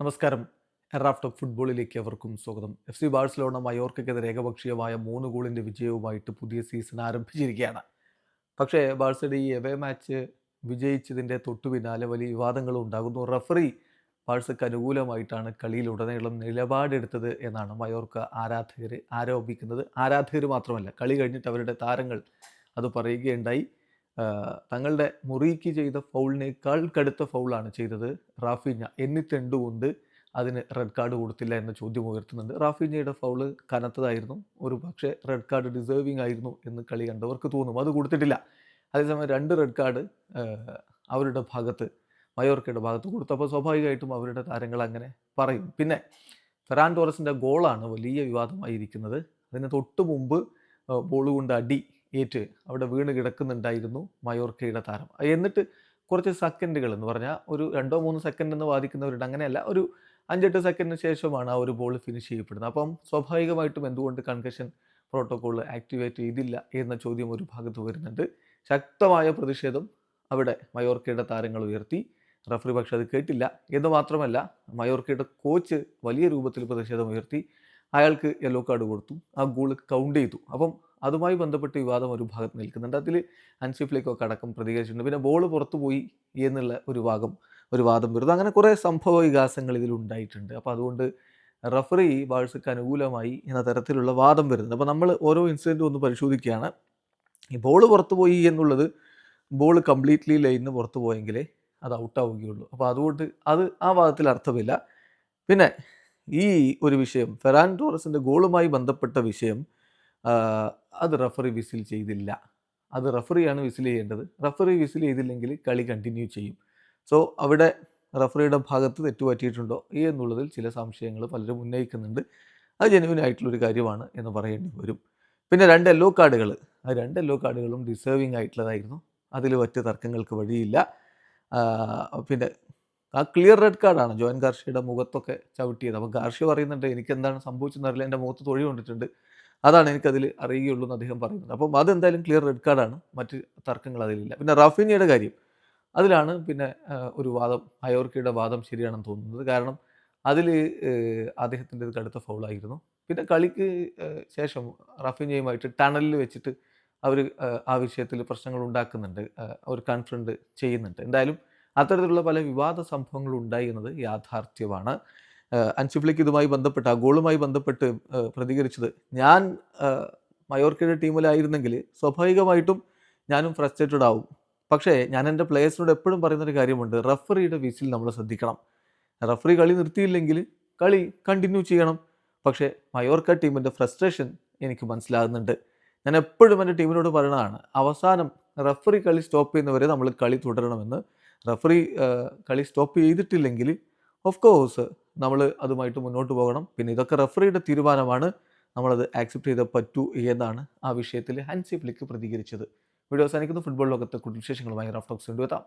നമസ്കാരം. എറാഫ്റ്റ് ഓഫ് ഫുട്ബോളിലേക്ക് അവർക്കും സ്വാഗതം. എഫ് സി ബാഴ്സലോണ മയോർക്കെതിരെ ഏകപക്ഷീയമായ മൂന്ന് ഗോളിന്റെ വിജയവുമായിട്ട് പുതിയ സീസൺ ആരംഭിച്ചിരിക്കുകയാണ്. പക്ഷേ ബാഴ്സയുടെ ഈ എവേ മാച്ച് വിജയിച്ചതിന്റെ തൊട്ടു പിന്നാലെ വലിയ വിവാദങ്ങളും ഉണ്ടാകുന്നു. റഫറി ബാഴ്സയ്ക്ക് അനുകൂലമായിട്ടാണ് കളിയിലുടനീളം നിലപാടെടുത്തത് എന്നാണ് മയോർക്ക ആരാധകർ ആരോപിക്കുന്നത്. ആരാധകർ മാത്രമല്ല കളി കഴിഞ്ഞിട്ട് അവരുടെ താരങ്ങൾ അത് പറയുകയുണ്ടായി. തങ്ങളുടെ മുറിക്ക് ചെയ്ത ഫൗളിനേക്കാൾ കടുത്ത ഫൗളാണ് ചെയ്തത് റാഫിഞ്ഞ. എന്നിട്ടെണ്ടുകൊണ്ട് അതിന് റെഡ് കാർഡ് കൊടുത്തില്ല എന്ന ചോദ്യം ഉയർത്തുന്നുണ്ട്. റാഫിഞ്ഞയുടെ ഫൗൾ കനത്തതായിരുന്നു. ഒരു പക്ഷേ റെഡ് കാർഡ് ഡിസേർവിംഗ് ആയിരുന്നു എന്ന് കളി കണ്ടവർക്ക് തോന്നും. അത് കൊടുത്തിട്ടില്ല. അതേസമയം രണ്ട് റെഡ് കാർഡ് അവരുടെ ഭാഗത്ത് മയോർക്കയുടെ ഭാഗത്ത് കൊടുത്തപ്പോൾ സ്വാഭാവികമായിട്ടും അവരുടെ താരങ്ങൾ അങ്ങനെ പറയും. പിന്നെ ഫെറാൻ ടോറസിന്റെ ഗോളാണ് വലിയ വിവാദമായിരിക്കുന്നത്. അതിന് തൊട്ട് മുമ്പ് ബോൾ കൊണ്ട് അടി ഏറ്റ് അവിടെ വീണ് കിടക്കുന്നുണ്ടായിരുന്നു മയോർക്കയുടെ താരം. എന്നിട്ട് കുറച്ച് സെക്കൻഡുകൾ എന്ന് പറഞ്ഞാൽ ഒരു രണ്ടോ മൂന്ന് സെക്കൻഡ് എന്ന് വാദിക്കുന്നവരുണ്ട്. അങ്ങനെയല്ല ഒരു അഞ്ചെട്ട് സെക്കൻഡിന് ശേഷമാണ് ആ ഒരു ബോൾ ഫിനിഷ് ചെയ്യപ്പെടുന്നത്. അപ്പം സ്വാഭാവികമായിട്ടും എന്തുകൊണ്ട് കൺകഷൻ പ്രോട്ടോകോൾ ആക്ടിവേറ്റ് ചെയ്തില്ല എന്ന ചോദ്യം ഒരു ഭാഗത്ത് വരുന്നുണ്ട്. ശക്തമായ പ്രതിഷേധം അവിടെ മയോർക്കയുടെ താരങ്ങൾ ഉയർത്തി. റഫറി പക്ഷെ അത് കേട്ടില്ല. എന്ന് മാത്രമല്ല മയോർക്കയുടെ കോച്ച് വലിയ രൂപത്തിൽ പ്രതിഷേധം ഉയർത്തി. അയാൾക്ക് യെല്ലോ കാർഡ് കൊടുത്തു. ആ ഗോൾ കൗണ്ട് ചെയ്തു. അപ്പം അതുമായി ബന്ധപ്പെട്ട് വിവാദം ഒരു ഭാഗത്ത് നിൽക്കുന്നുണ്ട്. അതിൽ അൻസിഫിലേക്കൊക്കെ അടക്കം പ്രതികരിച്ചിട്ടുണ്ട്. പിന്നെ ബോൾ പുറത്തു പോയി എന്നുള്ള ഒരു ഭാഗം ഒരു വാദം വരുന്നത് അങ്ങനെ കുറേ സംഭവ വികാസങ്ങൾ ഇതിൽ ഉണ്ടായിട്ടുണ്ട്. അപ്പോൾ അതുകൊണ്ട് റഫറി ബാഴ്സക്ക് അനുകൂലമായി എന്ന തരത്തിലുള്ള വാദം വരുന്നുണ്ട്. അപ്പോൾ നമ്മൾ ഓരോ ഇൻസിഡന്റും ഒന്ന് പരിശോധിക്കുകയാണ്. ഈ ബോൾ പുറത്തു പോയി എന്നുള്ളത് ബോൾ കംപ്ലീറ്റ്ലി ലൈനിന് പുറത്തു പോയെങ്കിലേ അത് ഔട്ടാവുകയുള്ളൂ. അപ്പോൾ അതുകൊണ്ട് അത് ആ വാദത്തിൽ അർത്ഥമില്ല. പിന്നെ ഈ ഒരു വിഷയം ഫെറാൻ ടോറസിന്റെ ഗോളുമായി ബന്ധപ്പെട്ട വിഷയം അത് റഫറി വിസിൽ ചെയ്തില്ല. അത് റഫറിയാണ് വിസിൽ ചെയ്യേണ്ടത്. റഫറി വിസിൽ ചെയ്തില്ലെങ്കിൽ കളി കണ്ടിന്യൂ ചെയ്യും. സോ അവിടെ റഫറിയുടെ ഭാഗത്ത് തെറ്റുപറ്റിയിട്ടുണ്ടോ എന്നുള്ളതിൽ ചില സംശയങ്ങൾ പലരും ഉന്നയിക്കുന്നുണ്ട്. അത് ജെനുവിൻ ആയിട്ടുള്ളൊരു കാര്യമാണ് എന്ന് പറയേണ്ടി വരും. പിന്നെ രണ്ട് യെല്ലോ കാർഡുകൾ ആ രണ്ട് യെല്ലോ കാർഡുകളും ഡിസേർവിംഗ് ആയിട്ടുള്ളതായിരുന്നു. അതിൽ മറ്റ് തർക്കങ്ങൾക്ക് വഴിയില്ല. പിന്നെ ആ ക്ലിയർ റെഡ് കാർഡാണ് ജോയൻ ഗാർഷിയുടെ മുഖത്തൊക്കെ ചവിട്ടിയത്. അപ്പോൾ ഗാർഷി പറയുന്നുണ്ട് എനിക്ക് എന്താണ് സംഭവിച്ചെന്നറിയില്ല എന്റെ മുഖത്ത് തൊഴി കൊണ്ടിട്ടുണ്ട്. അതാണ് എനിക്കതിൽ അറിയുകയുള്ളൂ എന്ന് അദ്ദേഹം പറയുന്നത്. അപ്പം അതെന്തായാലും ക്ലിയർ റെഡ് കാർഡാണ് മറ്റ് തർക്കങ്ങൾ അതിലില്ല. പിന്നെ റാഫിനിയുടെ കാര്യം. അതിലാണ് പിന്നെ ഒരു വാദം അയോർക്കയുടെ വാദം ശരിയാണെന്ന് തോന്നുന്നത്. കാരണം അതിൽ അദ്ദേഹത്തിന്റെ കടുത്ത ഫൗളായിരുന്നു. പിന്നെ കളിക്ക് ശേഷം റഫീനിയുമായിട്ട് ടണലിൽ വെച്ചിട്ട് അവർ ആ വിഷയത്തിൽ പ്രശ്നങ്ങൾ ഉണ്ടാക്കുന്നുണ്ട്. അവർ കൺഫ്രണ്ട് ചെയ്യുന്നുണ്ട്. എന്തായാലും അത്തരത്തിലുള്ള പല വിവാദ സംഭവങ്ങൾ ഉണ്ടായി എന്നത് യാഥാർത്ഥ്യമാണ്. അൻസിഫ്ലിക്ക് ഇതുമായി ബന്ധപ്പെട്ട് ആ ഗോളുമായി ബന്ധപ്പെട്ട് പ്രതികരിച്ചത്. ഞാൻ മയോർക്കയുടെ ടീമിലായിരുന്നെങ്കിൽ സ്വാഭാവികമായിട്ടും ഞാനും ഫ്രസ്ട്രേറ്റഡ് ആവും. പക്ഷേ ഞാൻ എന്റെ പ്ലേയേഴ്സിനോട് എപ്പോഴും പറയുന്നൊരു കാര്യമുണ്ട്. റഫറിയുടെ വിസിൽ നമ്മൾ ശ്രദ്ധിക്കണം. റഫറി കളി നിർത്തിയില്ലെങ്കിൽ കളി കണ്ടിന്യൂ ചെയ്യണം. പക്ഷേ മയോർക്ക ടീമിന്റെ ഫ്രസ്ട്രേഷൻ എനിക്ക് മനസ്സിലാകുന്നുണ്ട്. ഞാൻ എപ്പോഴും എന്റെ ടീമിനോട് പറയുന്നതാണ് അവസാനം റഫറി കളി സ്റ്റോപ്പ് ചെയ്യുന്നവരെ നമ്മൾ കളി തുടരണമെന്ന്. റഫറി കളി സ്റ്റോപ്പ് ചെയ്തിട്ടില്ലെങ്കിൽ ഓഫ് കോഴ്സ് നമ്മൾ അതുമായിട്ട് മുന്നോട്ട് പോകണം. പിന്നെ ഇതൊക്കെ റഫറിയുടെ തീരുമാനമാണ്. നമ്മളത് ആക്സെപ്റ്റ് ചെയ്തേ പറ്റൂ എന്നാണ് ആ വിഷയത്തിൽ ഹൻസി ഫ്ലിക്ക് പ്രതികരിച്ചത്. വീഡിയോ അവസാനിക്കുന്ന. ഫുട്ബോൾ ലോകത്തെ കൂടുതൽ വിശേഷങ്ങളുമായി റഫ് ടോക്സ് കൊണ്ടുവെത്താം